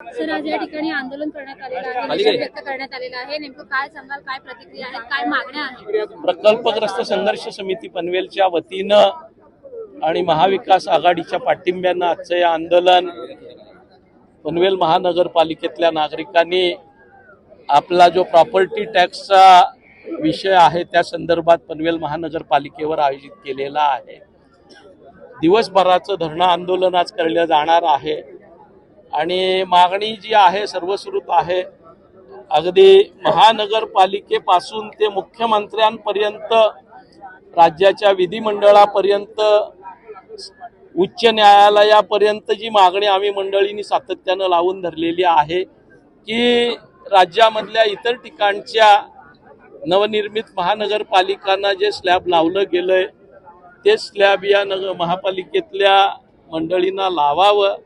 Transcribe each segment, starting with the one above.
Sir आज या ठिकाणी आंदोलन करण्यात आलेलं आहे? निषेध व्यक्त करण्यात आलेला आहे. नेमकं काय सांगाल काय प्रतिक्रिया आहेत काय मागण्या आहेत? प्रकल्पग्रस्त संघर्ष समिती पनवेलच्या वतीनं आणि महाविकास आघाडीच्या पाठिंब्यानं आजचं हे आंदोलन पनवेल महानगरपालिकेतल्या नागरिकांनी आपला जो प्रॉपर्टी टॅक्सचा विषय आहे त्या संदर्भात पनवेल महानगरपालिकेवर आयोजित केलेला आहे. दिवसभराचं धरणं आंदोलन आज करण्यात जाणार आहे. आणि मागणी जी आहे सर्वश्रुत आहे अगदी महानगरपालिकेपासून ते मुख्यमंत्र्यांपर्यंत राज्याच्या विधिमंडळापर्यंत उच्च न्यायालयापर्यंत जी मागणी आम्ही मंडळींनी सातत्यानं लावून धरलेली आहे की राज्यामधल्या इतर ठिकाणच्या नवनिर्मित महानगरपालिकांना जे स्लॅब लावलं गेलंय ते स्लॅब या नगर महापालिकेतल्या मंडळींना लावावं.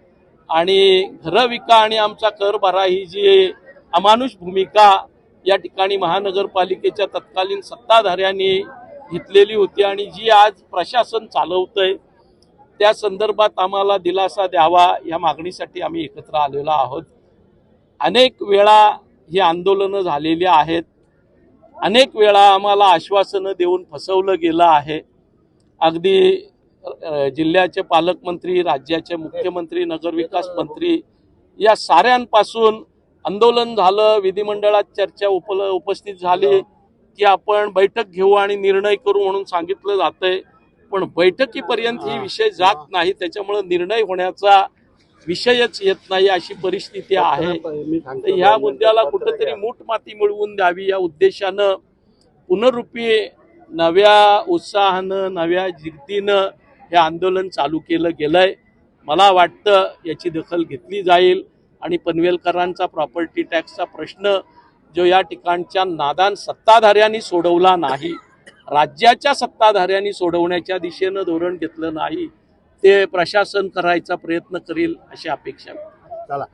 आणि घरं विका आणि आमचा कर भरा ही जी अमानुष भूमिका या ठिकाणी महानगरपालिकेच्या तत्कालीन सत्ताधाऱ्यांनी घेतलेली होती आणि जी आज प्रशासन चालवतंय त्या संदर्भात आम्हाला दिलासा द्यावा या मागणीसाठी आम्ही एकत्र आलेलो आहोत. अनेक वेळा ही आंदोलनं झालेली आहेत. अनेक वेळा आम्हाला आश्वासनं देऊन फसवलं गेलं आहे. अगदी जिल्ह्याचे पालकमंत्री राज्याचे मुख्यमंत्री नगरविकास मंत्री या साऱ्यांपासून आंदोलन झालं विधिमंडळात चर्चा उप उपस्थित झाली की आपण बैठक घेऊ आणि निर्णय करू म्हणून सांगितलं जातंय. पण बैठकीपर्यंत ही विषय जात नाही त्याच्यामुळे निर्णय होण्याचा विषयच येत नाही अशी परिस्थिती आहे. तर ह्या मुद्द्याला कुठंतरी मूठ माती मिळवून द्यावी या उद्देशानं पुनरुपी नव्या उत्साहानं नव्या जिद्दीनं हे आंदोलन चालू केलं गेलंय. मला वाटतं याची दखल घेतली जाईल. आणि पनवेलकरांचा प्रॉपर्टी टॅक्सचा प्रश्न जो या ठिकाणच्या नादान सत्ताधाऱ्यांनी सोडवला नाही राज्याच्या सत्ताधाऱ्यांनी सोडवण्याच्या दिशेनं धोरण घेतलं नाही ते प्रशासन करायचा प्रयत्न करील अशी अपेक्षा चला.